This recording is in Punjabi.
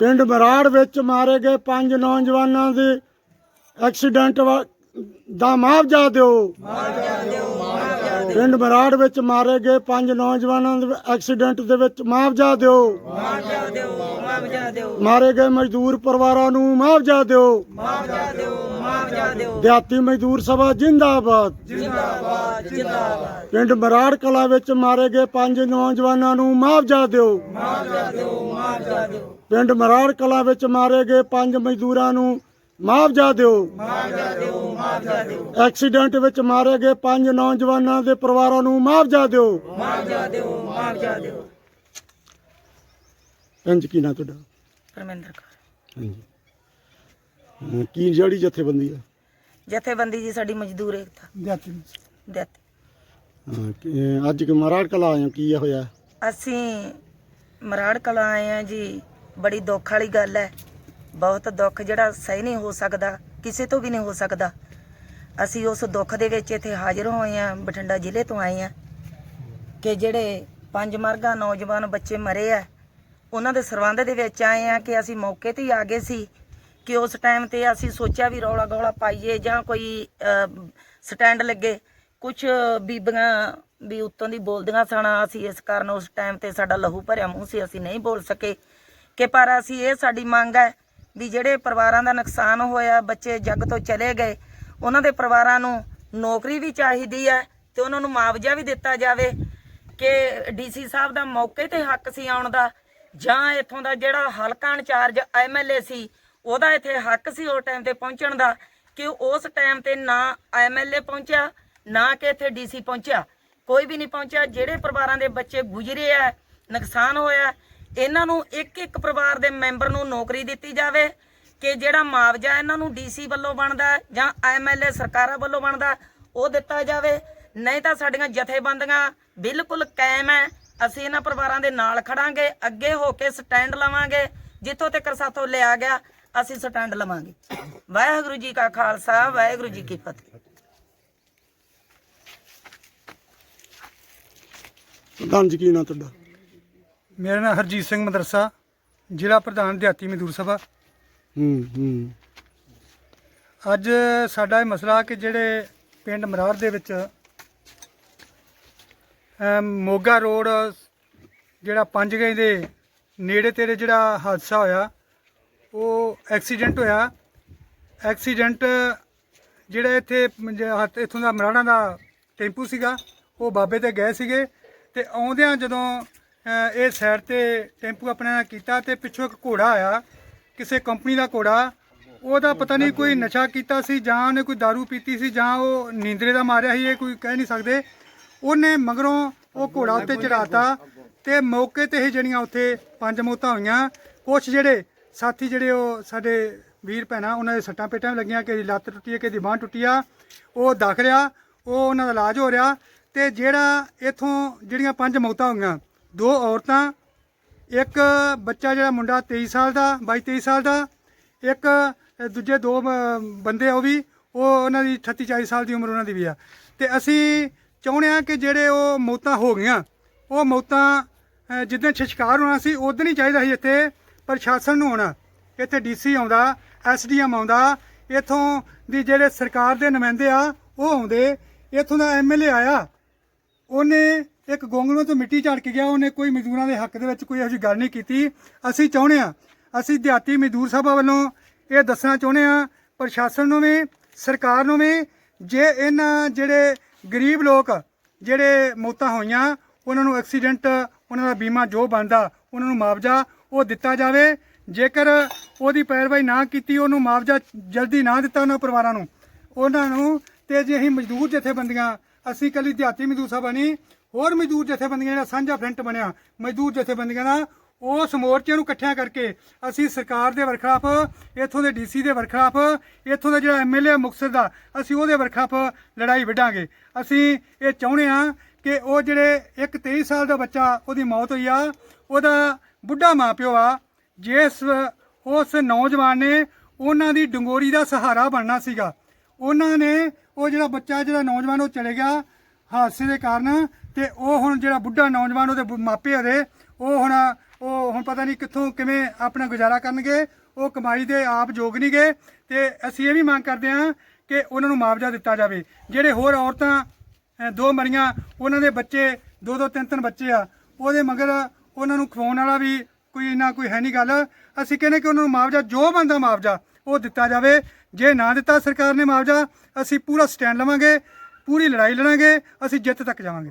ਪਿੰਡ ਬਰਾੜ ਵਿੱਚ ਮਾਰੇ ਗਏ ਪੰਜ ਨੌਜਵਾਨਾਂ ਦੇ ਐਕਸੀਡੈਂਟ ਦਾ ਮੁਆਵਜ਼ਾ ਦਿਓ। ਪਿੰਡ ਬਰਾੜ ਵਿੱਚ ਮਾਰੇ ਗਏ ਪੰਜ ਨੌਜਵਾਨਾਂ ਦੇ ਐਕਸੀਡੈਂਟ ਦੇ ਵਿੱਚ ਮੁਆਵਜ਼ਾ ਦਿਓ। ਮਾਰੇ ਗਏ ਮਜ਼ਦੂਰ ਪਰਿਵਾਰਾਂ ਨੂੰ ਮੁਆਵਜ਼ਾ ਦਿਓ। ਦਿਹਾਤੀ ਮਜ਼ਦੂਰ ਸਭਾ ਜਿੰਦਾਬਾਦ। ਜਿੰਦਾਬਾਦ ਜਿੰਦਾਬਾਦ ਪਿੰਡ ਬਰਾੜ ਕਲਾ ਵਿੱਚ ਮਾਰੇ ਗਏ ਪੰਜ ਨੌਜਵਾਨਾਂ ਨੂੰ ਮੁਆਵਜ਼ਾ ਦਿਓ ਮੁਆਵਜ਼ਾ ਦਿਓ ਮੁਆਵਜ਼ਾ ਦਿਓ। ਪਿੰਡ ਮਰਾੜ ਕਲਾ ਵਿੱਚ ਮਾਰੇ ਗਏ ਪੰਜ ਮਜ਼ਦੂਰਾਂ ਨੂੰ ਮੁਆਵਜ਼ਾ ਦਿਓ ਮੁਆਵਜ਼ਾ ਦਿਓ। ਮੁਆਵਜ਼ਾ ਦਿਓ ਐਕਸੀਡੈਂਟ ਵਿੱਚ ਮਾਰੇ ਗਏ ਪੰਜ ਨੌਜਵਾਨਾਂ ਦੇ ਪਰਿਵਾਰਾਂ ਨੂੰ ਮੁਆਵਜ਼ਾ ਦਿਓ ਮੁਆਵਜ਼ਾ ਦਿਓ। ਮੁਆਵਜ਼ਾ ਦਿਓ ਇੰਜ ਕੀ ਨਾ ਤੁਹਾਡਾ? ਪਰਮਿੰਦਰ ਕੌਰ। ਹਾਂਜੀ। ਕੀ ਜਿਹੜੀ ਜਥੇਬੰਦੀ ਆ? ਜਥੇਬੰਦੀ ਜੀ ਸਾਡੀ ਮਜ਼ਦੂਰ ਏਕਤਾ। ਜਾਤੀ ਦਿੱਤ ਹਾਂ, ਕਿ- ਅੱਜ ਕਿ ਮਰਾੜ ਕਲਾ ਆਏ ਹੋ, ਕੀ ਆ ਹੋਇਆ? ਅਸੀਂ ਮਰਾੜ ਕਲਾਂ ਆਏ ਆ ਜੀ। ਬੜੀ ਦੁੱਖ ਵਾਲੀ ਗੱਲ ਹੈ। ਬਹੁਤ ਦੁੱਖ ਜਿਹੜਾ ਸਹੀ ਨਹੀਂ ਹੋ ਸਕਦਾ, ਕਿਸੇ ਤੋਂ ਵੀ ਨਹੀਂ ਹੋ ਸਕਦਾ। ਅਸੀਂ ਉਸ ਦੁੱਖ ਦੇ ਵਿੱਚ ਇੱਥੇ ਹਾਜ਼ਰ ਹੋਏ ਆ ਬਠਿੰਡਾ ਜ਼ਿਲ੍ਹੇ ਤੋਂ ਆਏ ਆ ਕਿ ਜਿਹੜੇ ਪੰਜ ਮਰਗਾ ਨੌਜਵਾਨ ਬੱਚੇ ਮਰੇ ਆ, ਉਹਨਾਂ ਦੇ ਸਰਬੰਧ ਦੇ ਵਿੱਚ ਆਏ ਆ ਕਿ ਅਸੀਂ ਮੌਕੇ ਤੇ ਹੀ ਆ ਗਏ ਸੀ ਕਿ ਉਸ ਟਾਈਮ ਤੇ ਅਸੀਂ ਸੋਚਿਆ ਵੀ ਰੌਲਾ ਗੌਲਾ ਪਾਈਏ ਜਾਂ ਕੋਈ ਸਟੈਂਡ ਲੱਗੇ। ਕੁਝ ਬੀਬੀਆਂ ਵੀ ਉੱਤੋਂ ਦੀ ਬੋਲਦੀਆਂ ਸਨ, ਅਸੀਂ ਇਸ ਕਾਰਨ ਉਸ ਟਾਈਮ ਤੇ ਸਾਡਾ ਲਹੂ ਭਰਿਆ ਮੂੰਹ ਸੀ, ਅਸੀਂ ਨਹੀਂ ਬੋਲ ਸਕੇ। ਕਿ ਪਰ ਅਸੀਂ ਇਹ ਸਾਡੀ ਮੰਗ ਹੈ ਵੀ ਜਿਹੜੇ ਪਰਿਵਾਰਾਂ ਦਾ ਨੁਕਸਾਨ ਹੋਇਆ, ਬੱਚੇ ਜੱਗ ਤੋਂ ਚਲੇ ਗਏ, ਉਹਨਾਂ ਦੇ ਪਰਿਵਾਰਾਂ ਨੂੰ ਨੌਕਰੀ ਵੀ ਚਾਹੀਦੀ ਹੈ ਤੇ ਉਹਨਾਂ ਨੂੰ ਮੁਆਵਜ਼ਾ ਵੀ ਦਿੱਤਾ ਜਾਵੇ ਕਿ ਡੀਸੀ ਸਾਹਿਬ ਦਾ ਮੌਕੇ ਤੇ ਹੱਕ ਸੀ ਆਉਣ ਦਾ ਜਾਂ ਇੱਥੋਂ ਦਾ ਜਿਹੜਾ ਹਲਕਾ ਇੰਚਾਰਜ ਐਮਐਲਏ ਸੀ, ਉਹਦਾ ਇੱਥੇ ਹੱਕ ਸੀ ਉਸ ਟਾਈਮ ਤੇ ਪਹੁੰਚਣ ਦਾ ਕਿ ਉਸ ਟਾਈਮ ਤੇ ਨਾ ਐਮਐਲਏ ਪਹੁੰਚਿਆ, ਨਾ ਕਿ ਇੱਥੇ ਡੀਸੀ ਪਹੁੰਚਿਆ। ਕੋਈ ਵੀ ਨਹੀਂ ਪਹੁੰਚਿਆ, ਜਿਹੜੇ ਪਰਿਵਾਰਾਂ ਦੇ ਬੱਚੇ ਗੁਜ਼ਰੇ ਆ, ਨੁਕਸਾਨ ਹੋਇਆ ਇਹਨਾਂ ਨੂੰ ਇੱਕ ਇੱਕ ਪਰਿਵਾਰ ਦੇ ਮੈਂਬਰ ਨੂੰ ਨੌਕਰੀ ਦਿੱਤੀ ਜਾਵੇ ਕਿ ਜਿਹੜਾ ਮੁਆਵਜ਼ਾ ਇਹਨਾਂ ਨੂੰ ਡੀਸੀ ਵੱਲੋਂ ਬਣਦਾ ਜਾਂ ਐਮਐਲਏ ਸਰਕਾਰਾਂ ਵੱਲੋਂ ਬਣਦਾ ਉਹ ਦਿੱਤਾ ਜਾਵੇ। ਨਹੀਂ ਤਾਂ ਸਾਡੀਆਂ ਜਥੇਬੰਦੀਆਂ ਬਿਲਕੁਲ ਕਾਇਮ ਹੈ। ਅਸੀਂ ਇਹਨਾਂ ਪਰਿਵਾਰਾਂ ਦੇ ਨਾਲ ਖੜਾਂਗੇ, ਅੱਗੇ ਹੋ ਕੇ ਸਟੈਂਡ ਲਵਾਂਗੇ। ਜਿੱਥੋਂ ਤੱਕ ਸਾਥੋਂ ਲਿਆ ਗਿਆ, ਅਸੀਂ ਸਟੈਂਡ ਲਵਾਂਗੇ। ਵਾਹਿਗੁਰੂ ਜੀ ਕਾ ਖਾਲਸਾ, ਵਾਹਿਗੁਰੂ ਜੀ ਕੀ ਫਤਿਹ। ਪ੍ਰਧਾਨ ਜੀ ਕੀ ਨਾ ਤੁਹਾਡਾ? ਮੇਰਾ ਨਾਮ ਹਰਜੀਤ ਸਿੰਘ ਮਦਰਸਾ ਜ਼ਿਲ੍ਹਾ ਪ੍ਰਧਾਨ ਦਿਹਾਤੀ ਮਜ਼ਦੂਰ ਸਭਾ। ਹੂੰ ਹੂੰ। ਅੱਜ ਸਾਡਾ ਇਹ ਮਸਲਾ ਕਿ ਜਿਹੜੇ ਪਿੰਡ ਮਰਾਰ ਦੇ ਵਿੱਚ ਮੋਗਾ ਰੋਡ ਜਿਹੜਾ ਪੰਜ ਗਏ ਦੇ ਨੇੜੇ ਤੇੜੇ ਜਿਹੜਾ ਹਾਦਸਾ ਹੋਇਆ ਉਹ ਐਕਸੀਡੈਂਟ ਹੋਇਆ। ਐਕਸੀਡੈਂਟ ਜਿਹੜਾ ਇੱਥੇ ਇੱਥੋਂ ਦਾ ਮਰਾਣਾ ਦਾ ਟੈਂਪੂ ਸੀਗਾ ਉਹ ਬਾਬੇ ਤੇ ਗਏ ਸੀਗੇ ਤੇ ਆਉਂਦਿਆਂ ਜਦੋਂ ਇਹ ਸਾਈਡ ਤੇ ਟੈਂਪੂ ਆਪਣੇ ਕੀਤਾ ਤੇ ਪਿੱਛੋਂ ਇੱਕ ਘੋੜਾ ਆਇਆ, ਕਿਸੇ ਕੰਪਨੀ ਦਾ ਘੋੜਾ। ਉਹਦਾ ਪਤਾ ਨਹੀਂ ਕੋਈ ਨਸ਼ਾ ਕੀਤਾ ਸੀ ਜਾਂ ਉਹਨੇ ਕੋਈ दारू ਪੀਤੀ ਸੀ ਜਾਂ ਉਹ ਨੀਂਦਰੇ ਦਾ ਮਾਰਿਆ ਸੀ, ਇਹ ਕੋਈ ਕਹਿ ਨਹੀਂ ਸਕਦੇ। ਉਹਨੇ ਮਗਰੋਂ ਉਹ ਘੋੜਾ ਉੱਤੇ ਚੜਾਤਾ ਤੇ ਮੌਕੇ ਤੇ ਹੀ ਜਿਹੜੀਆਂ ਉੱਥੇ ਪੰਜ ਮੌਤਾਂ ਹੋਈਆਂ। ਕੁਝ ਜਿਹੜੇ ਸਾਥੀ ਜਿਹੜੇ ਉਹ ਸਾਡੇ ਵੀਰ ਭੈਣਾਂ, ਉਹਨਾਂ ਦੇ ਸੱਟਾਂ ਪੇਟਾਂ ਵੀ ਲੱਗੀਆਂ ਕਿ ਲੱਤ ਟੁੱਟੀ ਹੈ ਕਿ ਦੀ ਬਾਂਹ ਟੁੱਟੀ ਆ, ਉਹ ਦਾਖਲ ਆ ਉਹ ਉਹਨਾਂ ਦਾ ਇਲਾਜ ਹੋ ਰਿਹਾ ਤੇ ਜਿਹੜਾ ਇਥੋਂ ਜਿਹੜੀਆਂ ਪੰਜ ਮੌਤਾਂ ਹੋਈਆਂ ਦੋ ਔਰਤਾਂ ਇੱਕ ਬੱਚਾ ਜਿਹੜਾ ਮੁੰਡਾ 23 ਸਾਲ ਦਾ 22 23 ਸਾਲ ਦਾ ਇੱਕ ਦੂਜੇ ਦੋ ਅ, ਬੰਦੇ ਆ ਉਹ ਵੀ ਉਹ ਉਹਨਾਂ ਦੀ 38 40 ਸਾਲ ਦੀ ਉਮਰ ਉਹਨਾਂ ਦੀ ਵੀ ਆ। ਤੇ ਅਸੀਂ ਚਾਹੁੰਦੇ ਆ ਕਿ ਜਿਹੜੇ ਉਹ ਮੌਤਾਂ ਹੋ ਗਈਆਂ ਉਹ ਮੌਤਾਂ ਅ, ਜਿੱਦਾਂ ਛਿਸ਼ਕਾਰ ਹੋਣਾ ਸੀ ਉਦੋਂ ਹੀ ਚਾਹੀਦਾ ਸੀ ਇੱਥੇ ਪ੍ਰਸ਼ਾਸਨ ਨੂੰ ਆਉਣਾ। ਇੱਥੇ ਡੀਸੀ ਆਉਂਦਾ ਐਸਡੀਐਮ ਆਉਂਦਾ ਇਥੋਂ ਦੀ ਜਿਹੜੇ ਸਰਕਾਰ ਦੇ ਨੁਮਾਇੰਦੇ ਆ ਉਹ ਆਉਂਦੇ ਇਥੋਂ ਦਾ ਐਮਐਲਏ ਆਇਆ ਉਹਨੇ ਇੱਕ ਗੋਂਗਲੋਂ ਤੋਂ ਮਿੱਟੀ ਝਾੜ ਕੇ ਗਿਆ, ਉਹਨੇ ਕੋਈ ਮਜ਼ਦੂਰਾਂ ਦੇ ਹੱਕ ਦੇ ਵਿੱਚ ਕੋਈ ਇਹੋ ਜਿਹੀ ਗੱਲ ਨਹੀਂ ਕੀਤੀ। ਅਸੀਂ ਚਾਹੁੰਦੇ ਆ ਅਸੀਂ ਦਿਹਾਤੀ ਮਜ਼ਦੂਰ ਸਭਾ ਵੱਲੋਂ ਇਹ ਦੱਸਣਾ ਚਾਹੁੰਦੇ ਆ ਪ੍ਰਸ਼ਾਸਨ ਨੂੰ ਵੀ, ਸਰਕਾਰ ਨੂੰ ਵੀ, ਜੇ ਇਹਨਾਂ ਜਿਹੜੇ ਗਰੀਬ ਲੋਕ, ਜਿਹੜੇ ਮੌਤਾਂ ਹੋਈਆਂ, ਉਹਨਾਂ ਨੂੰ ਐਕਸੀਡੈਂਟ, ਉਹਨਾਂ ਦਾ ਬੀਮਾ ਜੋ ਬਣਦਾ, ਉਹਨਾਂ ਨੂੰ ਮੁਆਵਜ਼ਾ ਉਹ ਦਿੱਤਾ ਜਾਵੇ। ਜੇਕਰ ਉਹਦੀ ਪੈਰਵਾਈ ਨਾ ਕੀਤੀ, ਉਹਨੂੰ ਮੁਆਵਜ਼ਾ ਜਲਦੀ ਨਾ ਦਿੱਤਾ ਉਹਨਾਂ ਪਰਿਵਾਰਾਂ ਨੂੰ, ਉਹਨਾਂ ਨੂੰ ਤੇ ਜੇ ਅਸੀਂ ਮਜ਼ਦੂਰ ਜਥੇਬੰਦੀਆਂ ਅਸੀਂ ਕੱਲੀ ਦਿਹਾਤੀ ਮਜ਼ਦੂਰ ਸਭਾ ਨਹੀਂ ਹੋਰ ਮਜ਼ਦੂਰ ਜਥੇਬੰਦੀਆਂ ਦਾ ਸਾਂਝਾ ਫਰੰਟ ਬਣਿਆ, ਮਜ਼ਦੂਰ ਜਥੇਬੰਦੀਆਂ ਦਾ, ਉਸ ਮੋਰਚੇ ਨੂੰ ਇਕੱਠਿਆਂ ਕਰਕੇ ਅਸੀਂ ਸਰਕਾਰ ਦੇ ਵਰਖਲਾਫ ਇੱਥੋਂ ਦੇ ਡੀਸੀ ਦੇ ਵਰਖਲਾਫ ਇੱਥੋਂ ਦਾ ਜਿਹੜਾ ਐਮਐਲਏ ਮੁਕਤਸਰ ਦਾ, ਅਸੀਂ ਉਹਦੇ ਵਰਖਲਾਫ ਲੜਾਈ ਵਿੱਢਾਂਗੇ। ਅਸੀਂ ਇਹ ਚਾਹੁੰਦੇ ਹਾਂ ਕਿ ਉਹ ਜਿਹੜੇ ਇੱਕ 23 ਸਾਲ ਦਾ ਬੱਚਾ, ਉਹਦੀ ਮੌਤ ਹੋਈ ਆ, ਉਹਦਾ ਬੁੱਢਾ ਮਾਪਿਓ ਆ, ਜਿਸ, ਉਸ ਨੌਜਵਾਨ ਨੇ ਉਹਨਾਂ ਦੀ ਡੰਗੋਰੀ ਦਾ ਸਹਾਰਾ ਬਣਨਾ ਸੀਗਾ। ਉਹਨਾਂ ਨੇ ਉਹ ਜਿਹੜਾ ਬੱਚਾ ਜਿਹੜਾ ਨੌਜਵਾਨ ਉਹ ਚਲੇ ਗਿਆ ਹਾਦਸੇ ਦੇ ਕਾਰਨ ਤੇ ਉਹ ਹੁਣ ਜਿਹੜਾ ਬੁੱਢਾ ਨੌਜਵਾਨ ਉਹਦੇ ਮਾਪੇ ਉਹਦੇ, ਉਹ ਹੁਣ ਉਹ ਹੁਣ ਪਤਾ ਨਹੀਂ ਕਿੱਥੋਂ ਕਿਵੇਂ ਆਪਣਾ ਗੁਜ਼ਾਰਾ ਕਰਨਗੇ, ਉਹ ਕਮਾਈ ਦੇ ਆਪ ਯੋਗ ਨਹੀਂ ਗਏ ਤੇ ਅਸੀਂ ਇਹ ਵੀ ਮੰਗ ਕਰਦੇ ਹਾਂ ਕਿ ਉਹਨਾਂ ਨੂੰ ਮੁਆਵਜ਼ਾ ਦਿੱਤਾ ਜਾਵੇ। ਜਿਹੜੇ ਹੋਰ ਔਰਤਾਂ ਦੋ ਮਰੀਆਂ, ਉਹਨਾਂ ਦੇ ਬੱਚੇ, ਦੋ ਦੋ ਤਿੰਨ ਤਿੰਨ ਬੱਚੇ ਆ, ਉਹਦੇ ਮਗਰ ਉਹਨਾਂ ਨੂੰ ਖਵਾਉਣ ਵਾਲਾ ਵੀ ਕੋਈ ਇੰਨਾ ਕੋਈ ਹੈ ਨਹੀਂ ਗੱਲ। ਅਸੀਂ ਕਹਿੰਦੇ ਕਿ ਉਹਨਾਂ ਨੂੰ ਮੁਆਵਜ਼ਾ, ਜੋ ਬਣਦਾ ਮੁਆਵਜ਼ਾ, ਉਹ ਦਿੱਤਾ ਜਾਵੇ ਜੇ ਨਾ ਦਿੱਤਾ ਸਰਕਾਰ ਨੇ ਮੁਆਵਜ਼ਾ, ਅਸੀਂ ਪੂਰਾ ਸਟੈਂਡ ਲਵਾਂਗੇ, ਪੂਰੀ ਲੜਾਈ ਲੜਾਂਗੇ, ਅਸੀਂ ਜਿੱਤ ਤੱਕ ਜਾਵਾਂਗੇ।